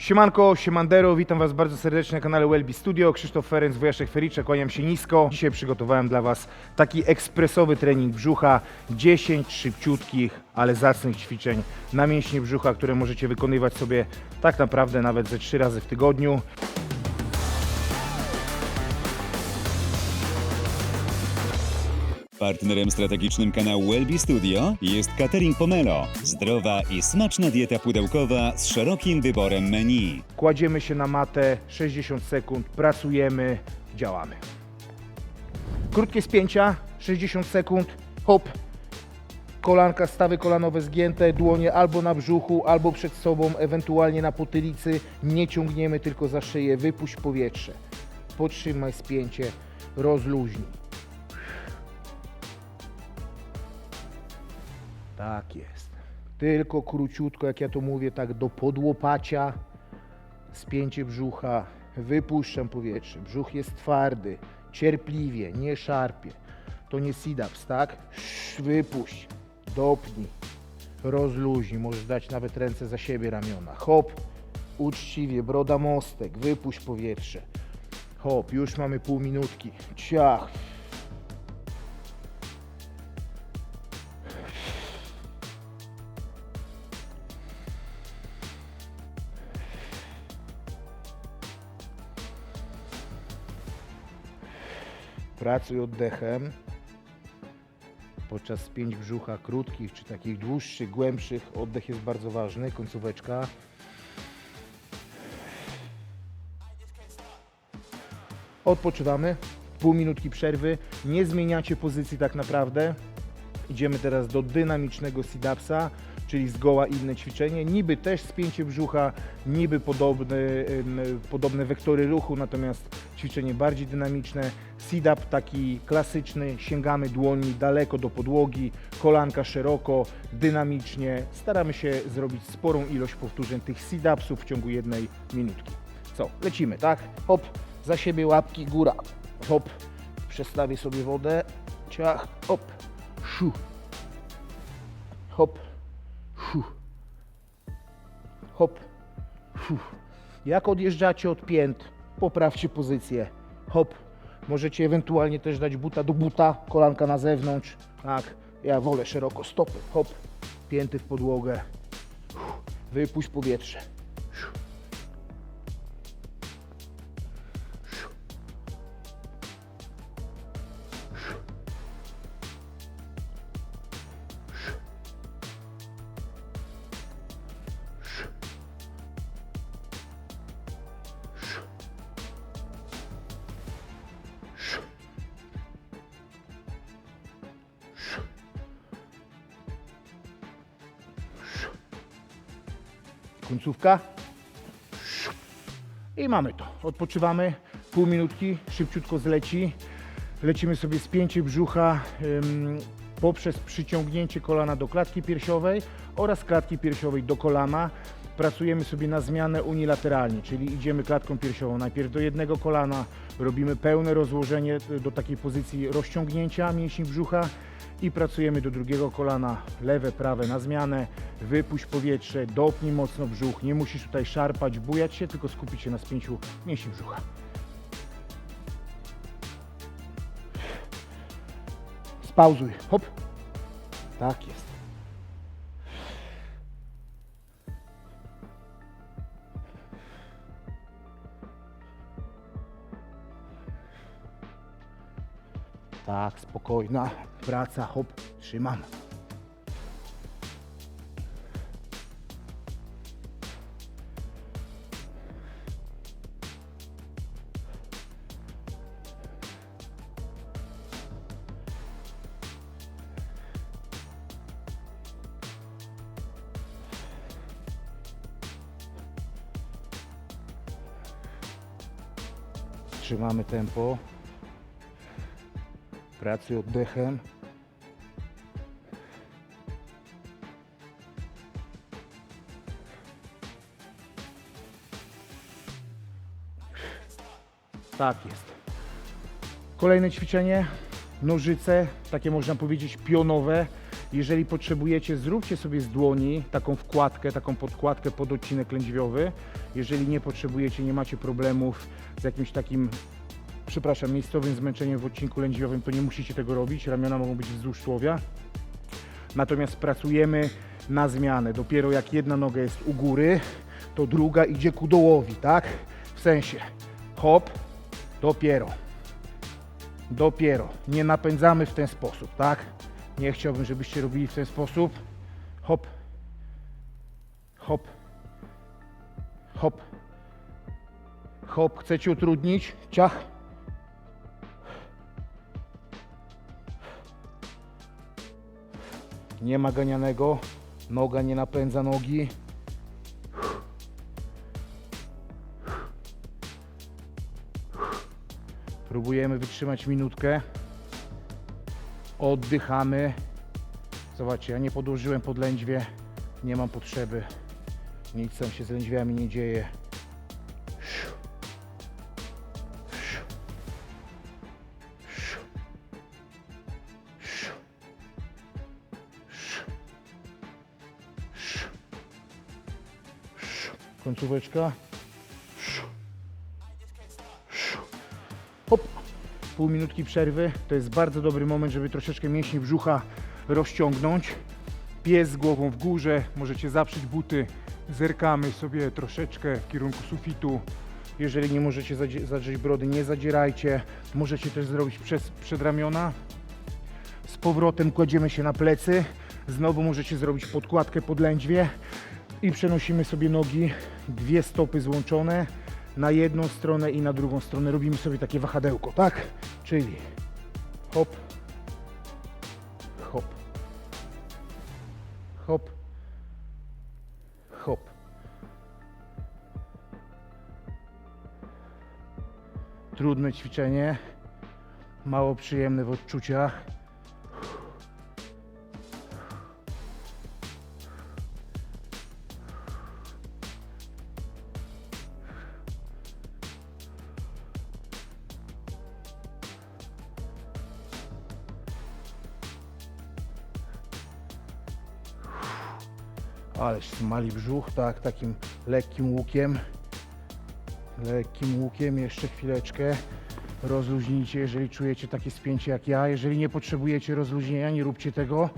Siemanko, siemandero, witam Was bardzo serdecznie na kanale Welby Studio. Krzysztof Ferenc, Wojaszek Fericze, kłaniam się nisko. Dzisiaj przygotowałem dla Was taki ekspresowy trening brzucha. 10 szybciutkich, ale zacnych ćwiczeń na mięśnie brzucha, które możecie wykonywać sobie tak naprawdę nawet ze 3 razy w tygodniu. Partnerem strategicznym kanału Welby Studio jest Catering Pomelo. Zdrowa i smaczna dieta pudełkowa z szerokim wyborem menu. Kładziemy się na matę, 60 sekund, pracujemy, działamy. Krótkie spięcia, 60 sekund, hop, kolanka, stawy kolanowe zgięte, dłonie albo na brzuchu, albo przed sobą, ewentualnie na potylicy. Nie ciągniemy tylko za szyję, wypuść powietrze. Podtrzymaj spięcie, rozluźnij. Tak jest. Tylko króciutko, jak ja to mówię, tak do podłopacia. Spięcie brzucha, wypuszczam powietrze. Brzuch jest twardy, cierpliwie, nie szarpie. To nie sit-ups, tak? Wypuść, dopnij, rozluźnij. Możesz dać nawet ręce za siebie, ramiona. Hop, uczciwie, broda mostek, wypuść powietrze. Hop, już mamy pół minutki. Ciach. Pracuj oddechem. Podczas spięć brzucha krótkich czy takich dłuższych, głębszych oddech jest bardzo ważny, końcóweczka. Odpoczywamy. Pół minutki przerwy. Nie zmieniacie pozycji tak naprawdę. Idziemy teraz do dynamicznego sit-upsa, czyli zgoła inne ćwiczenie. Niby też spięcie brzucha, niby podobny, podobne wektory ruchu, natomiast ćwiczenie bardziej dynamiczne. Sit-up taki klasyczny, sięgamy dłoni daleko do podłogi, kolanka szeroko, dynamicznie. Staramy się zrobić sporą ilość powtórzeń tych sit-upsów w ciągu jednej minutki. Co, lecimy, tak? Hop, za siebie łapki, góra. Hop, przestawię sobie wodę, ciach, hop, szu. Hop. Hop, szu. Jak odjeżdżacie od pięt, poprawcie pozycję. Hop. Możecie ewentualnie też dać buta do buta, kolanka na zewnątrz. Tak, ja wolę szeroko stopy. Hop, pięty w podłogę. Wypuść powietrze. Końcówka. I mamy to. Odpoczywamy. Pół minutki, szybciutko zleci. Lecimy sobie spięcie brzucha ym, poprzez przyciągnięcie kolana do klatki piersiowej oraz klatki piersiowej do kolana. Pracujemy sobie na zmianę unilateralnie, czyli idziemy klatką piersiową najpierw do jednego kolana, robimy pełne rozłożenie do takiej pozycji rozciągnięcia mięśni brzucha i pracujemy do drugiego kolana, lewe, prawe na zmianę, wypuść powietrze, dopnij mocno brzuch, nie musisz tutaj szarpać, bujać się, tylko skupić się na spięciu mięśni brzucha. Spauzuj, hop. Tak jest. Tak, spokojna praca, hop, trzymam. Trzymamy tempo. Pracuj oddechem. Tak jest. Kolejne ćwiczenie. Nożyce, takie można powiedzieć pionowe. Jeżeli potrzebujecie, zróbcie sobie z dłoni taką wkładkę, taką podkładkę pod odcinek lędźwiowy. Jeżeli nie potrzebujecie, nie macie problemów z jakimś takim, przepraszam, miejscowym zmęczeniem w odcinku lędźwiowym, to nie musicie tego robić. Ramiona mogą być wzdłuż tułowia. Natomiast pracujemy na zmianę. Dopiero jak jedna noga jest u góry, to druga idzie ku dołowi, tak? W sensie hop, dopiero. Dopiero. Nie napędzamy w ten sposób, tak? Nie chciałbym, żebyście robili w ten sposób. Hop. Hop. Hop. Hop. Chcecie utrudnić? Ciach. Nie ma ganianego. Noga nie napędza nogi. Próbujemy wytrzymać minutkę. Oddychamy. Zobaczcie, ja nie podłożyłem pod lędźwie. Nie mam potrzeby. Nic tam się z lędźwiami nie dzieje. Końcóweczka. Hop. Pół minutki przerwy. To jest bardzo dobry moment, żeby troszeczkę mięśnie brzucha rozciągnąć. Pies z głową w górze. Możecie zaprzeć buty. Zerkamy sobie troszeczkę w kierunku sufitu. Jeżeli nie możecie zadrzeć brody, nie zadzierajcie. Możecie też zrobić przez przedramiona. Z powrotem kładziemy się na plecy. Znowu możecie zrobić podkładkę pod lędźwie i przenosimy sobie nogi, dwie stopy złączone na jedną stronę i na drugą stronę. Robimy sobie takie wahadełko, tak? Czyli hop, hop, hop, hop. Trudne ćwiczenie, mało przyjemne w odczuciach. Smali brzuch, tak, takim lekkim łukiem. Lekkim łukiem, jeszcze chwileczkę. Rozluźnijcie, jeżeli czujecie takie spięcie jak ja. Jeżeli nie potrzebujecie rozluźnienia, nie róbcie tego.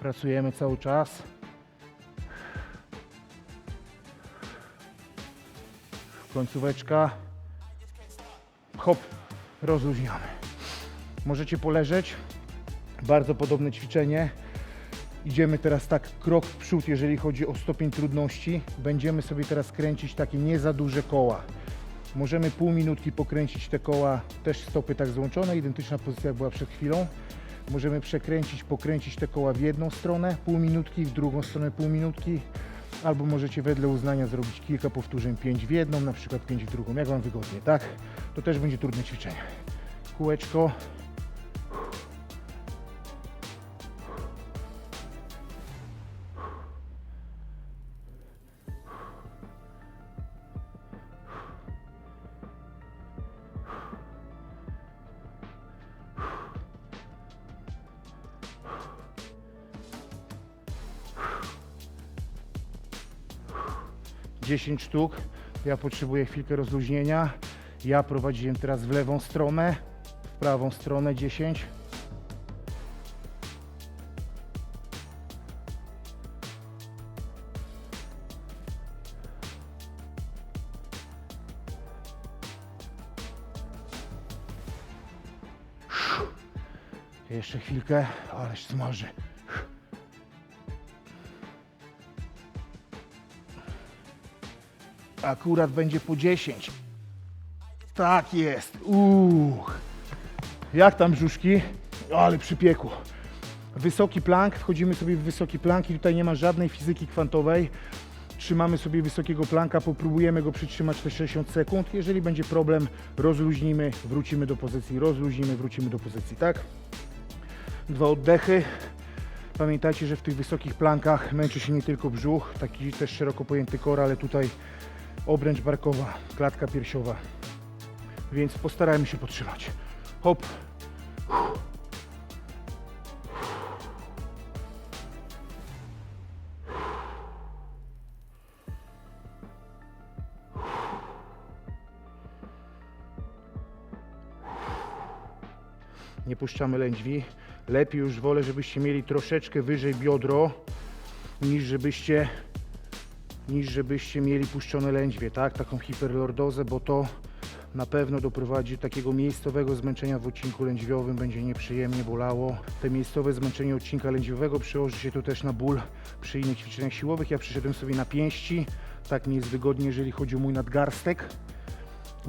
Pracujemy cały czas. Końcóweczka. Hop, rozluźniamy. Możecie poleżeć. Bardzo podobne ćwiczenie. Idziemy teraz tak krok w przód, jeżeli chodzi o stopień trudności. Będziemy sobie teraz kręcić takie nie za duże koła. Możemy pół minutki pokręcić te koła, też stopy tak złączone, identyczna pozycja była przed chwilą. Możemy przekręcić, pokręcić te koła w jedną stronę, pół minutki, w drugą stronę pół minutki. Albo możecie wedle uznania zrobić kilka powtórzeń, 5 w jedną, na przykład 5 w drugą, jak Wam wygodnie, tak? To też będzie trudne ćwiczenie. Kółeczko, 10 sztuk. Ja potrzebuję chwilkę rozluźnienia. Ja prowadziłem teraz w lewą stronę, w prawą stronę 10. Jeszcze chwilkę, ależ smaży. Akurat będzie po 10. Tak jest. Uch. Jak tam brzuszki? Ale przypiekło. Wysoki plank, wchodzimy sobie w wysoki plank i tutaj nie ma żadnej fizyki kwantowej. Trzymamy sobie wysokiego planka, popróbujemy go przytrzymać te 60 sekund. Jeżeli będzie problem, rozluźnimy, wrócimy do pozycji, rozluźnimy, wrócimy do pozycji, tak? Dwa oddechy. Pamiętajcie, że w tych wysokich plankach męczy się nie tylko brzuch, taki też szeroko pojęty kor, ale tutaj obręcz barkowa, klatka piersiowa. Więc postarajmy się podtrzymać. Hop. Nie puszczamy lędźwi. Lepiej już wolę, żebyście mieli troszeczkę wyżej biodro, niż żebyście niż żebyście mieli puszczone lędźwie, tak? Taką hiperlordozę, bo to na pewno doprowadzi do takiego miejscowego zmęczenia w odcinku lędźwiowym, będzie nieprzyjemnie bolało. Te miejscowe zmęczenie odcinka lędźwiowego przełoży się to też na ból przy innych ćwiczeniach siłowych. Ja przyszedłem sobie na pięści, tak mi jest wygodnie, jeżeli chodzi o mój nadgarstek.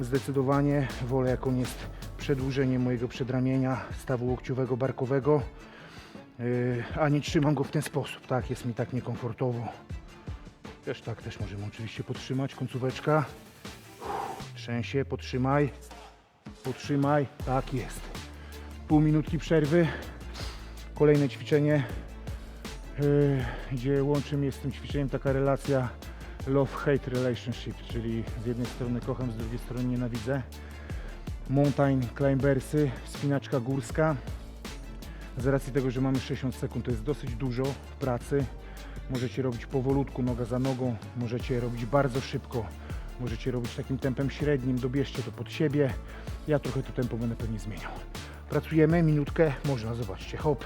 Zdecydowanie wolę, jaką jest przedłużenie mojego przedramienia, stawu łokciowego, barkowego, yy, a nie trzymam go w ten sposób, tak, jest mi tak niekomfortowo. Też tak, też możemy oczywiście podtrzymać, końcóweczka. Trzęsie, podtrzymaj. Podtrzymaj. Tak jest. Pół minutki przerwy. Kolejne ćwiczenie, yy, gdzie łączy mnie z tym ćwiczeniem taka relacja love-hate relationship, czyli z jednej strony kocham, z drugiej strony nienawidzę. Mountain climbersy, wspinaczka górska. Z racji tego, że mamy 60 sekund, to jest dosyć dużo pracy. Możecie robić powolutku, noga za nogą, możecie robić bardzo szybko, możecie robić takim tempem średnim, dobierzcie to pod siebie. Ja trochę to tempo będę pewnie zmieniał. Pracujemy minutkę, można, zobaczcie, hop.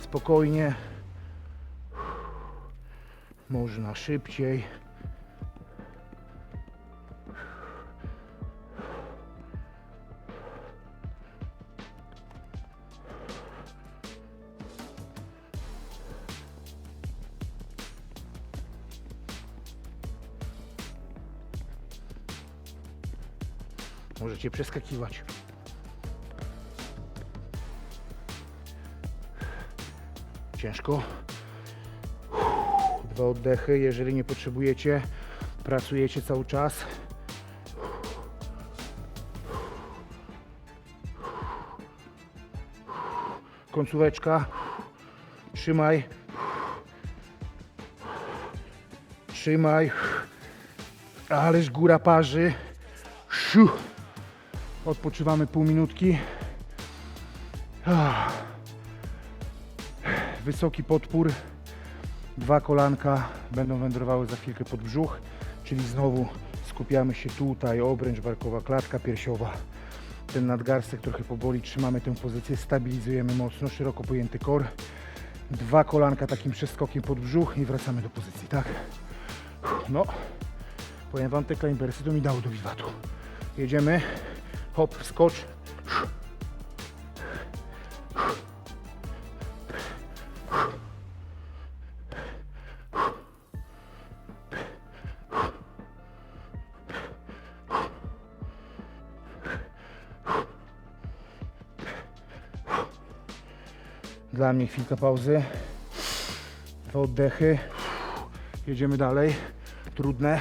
Spokojnie. Można szybciej. Możecie przeskakiwać. Ciężko. Dwa oddechy. Jeżeli nie potrzebujecie, pracujecie cały czas. Końcóweczka. Trzymaj. Trzymaj. Ależ góra parzy. Odpoczywamy pół minutki. Ah. Wysoki podpór. Dwa kolanka będą wędrowały za chwilkę pod brzuch, czyli znowu skupiamy się tutaj, obręcz barkowa, klatka piersiowa. Ten nadgarstek trochę powoli, trzymamy tę pozycję, stabilizujemy mocno, szeroko pojęty kor. Dwa kolanka takim przeskokiem pod brzuch i wracamy do pozycji, tak? No, powiem Wam, te climbersy to mi dało do wiwatu. Jedziemy, hop, skocz. Dla mnie chwilka pauzy. Dwa oddechy. Jedziemy dalej. Trudne.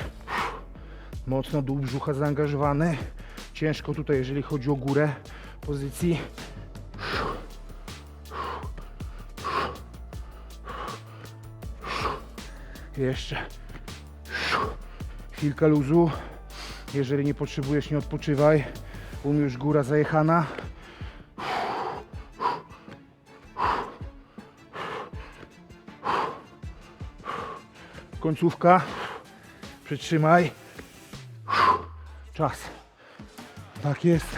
Mocno dół brzucha zaangażowany. Ciężko tutaj, jeżeli chodzi o górę pozycji. Jeszcze. Chwilka luzu. Jeżeli nie potrzebujesz, nie odpoczywaj. U mnie już góra zajechana. Końcówka. Przytrzymaj. Czas. Tak jest.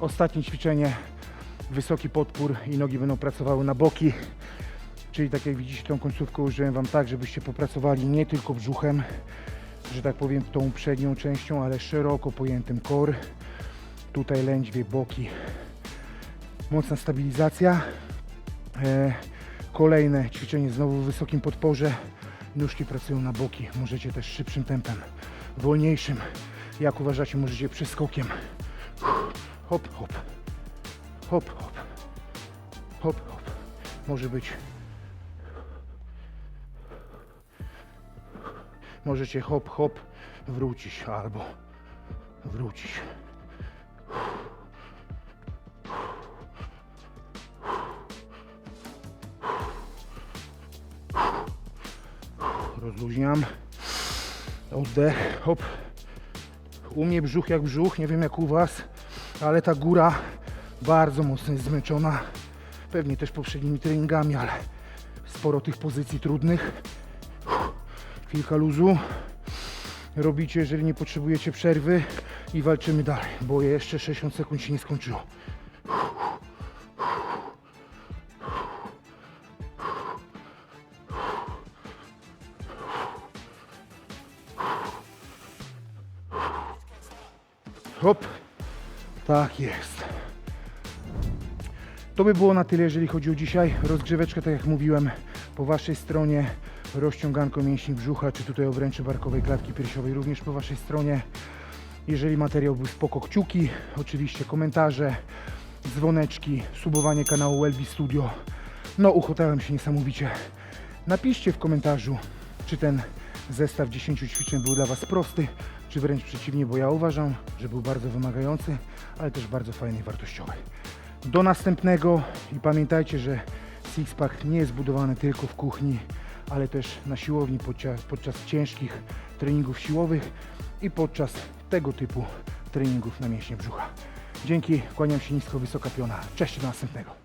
Ostatnie ćwiczenie. Wysoki podpór i nogi będą pracowały na boki. Czyli tak jak widzicie tą końcówkę użyłem Wam tak, żebyście popracowali nie tylko brzuchem, że tak powiem tą przednią częścią, ale szeroko pojętym kor. Tutaj lędźwie, boki. Mocna stabilizacja. E, kolejne ćwiczenie znowu w wysokim podporze. Nóżki pracują na boki. Możecie też szybszym tempem, wolniejszym. Jak uważacie, możecie przeskokiem. Hop, hop. Hop, hop. Hop, hop. Może być. Możecie hop, hop, wrócić albo wrócić. Rozluźniam. Oddech, hop. U mnie brzuch jak brzuch, nie wiem jak u Was, ale ta góra bardzo mocno jest zmęczona. Pewnie też poprzednimi treningami, ale sporo tych pozycji trudnych. Chwilka luzu. robicie, jeżeli nie potrzebujecie przerwy i walczymy dalej, bo jeszcze 60 sekund się nie skończyło. Hop. Tak jest. To by było na tyle, jeżeli chodzi o dzisiaj. Rozgrzeweczka, tak jak mówiłem, po Waszej stronie. Rozciąganko mięśni brzucha, czy tutaj obręczy barkowej klatki piersiowej również po Waszej stronie. Jeżeli materiał był spoko, kciuki, oczywiście komentarze, dzwoneczki, subowanie kanału Welby Studio. No, uchotałem się niesamowicie. Napiszcie w komentarzu, czy ten zestaw 10 ćwiczeń był dla Was prosty, czy wręcz przeciwnie, bo ja uważam, że był bardzo wymagający, ale też bardzo fajny i wartościowy. Do następnego i pamiętajcie, że Sixpack nie jest budowany tylko w kuchni, ale też na siłowni podczas, podczas ciężkich treningów siłowych i podczas tego typu treningów na mięśnie brzucha. Dzięki, kłaniam się nisko, wysoka piona. Cześć, do następnego.